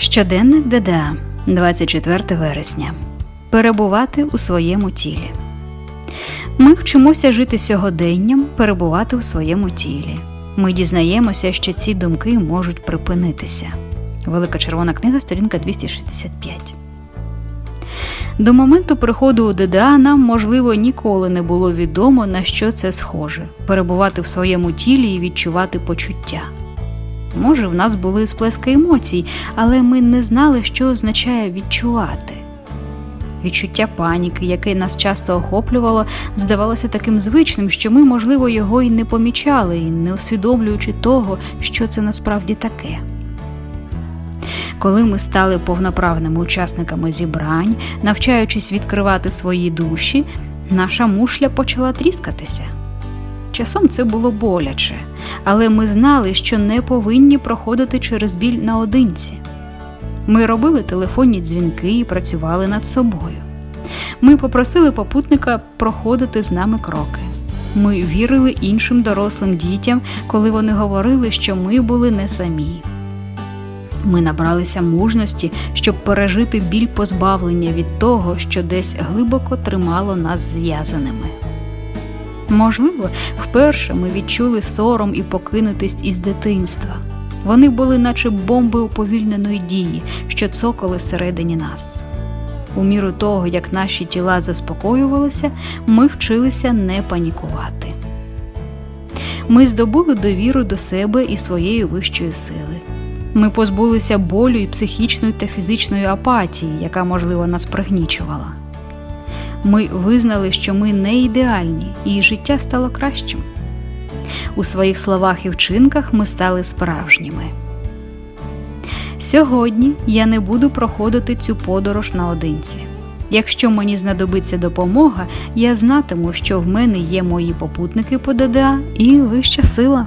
Щоденник ДДА, 24 вересня. Перебувати у своєму тілі. Ми вчимося жити сьогоденням, перебувати у своєму тілі. Ми дізнаємося, що ці думки можуть припинитися. Велика червона книга, сторінка 265. До моменту приходу у ДДА нам, можливо, ніколи не було відомо, на що це схоже перебувати в своєму тілі і відчувати почуття. Може, в нас були сплески емоцій, але ми не знали, що означає відчувати. Відчуття паніки, яке нас часто охоплювало, здавалося таким звичним, що ми, можливо, його і не помічали, і не усвідомлюючи того, що це насправді таке. Коли ми стали повноправними учасниками зібрань, навчаючись відкривати свої душі, наша мушля почала тріскатися. Часом це було боляче, але ми знали, що не повинні проходити через біль наодинці. Ми робили телефонні дзвінки і працювали над собою. Ми попросили попутника проходити з нами кроки. Ми вірили іншим дорослим дітям, коли вони говорили, що ми були не самі. Ми набралися мужності, щоб пережити біль позбавлення від того, що десь глибоко тримало нас зв'язаними. Можливо, вперше ми відчули сором і покинутість із дитинства. Вони були, наче бомби уповільненої дії, що цокали всередині нас. У міру того, як наші тіла заспокоювалися, ми вчилися не панікувати. Ми здобули довіру до себе і своєї вищої сили. Ми позбулися болю і психічної та фізичної апатії, яка, можливо, нас пригнічувала. Ми визнали, що ми не ідеальні, і життя стало кращим. У своїх словах і вчинках ми стали справжніми. Сьогодні я не буду проходити цю подорож наодинці. Якщо мені знадобиться допомога, я знатиму, що в мене є мої попутники по ДДА і вища сила.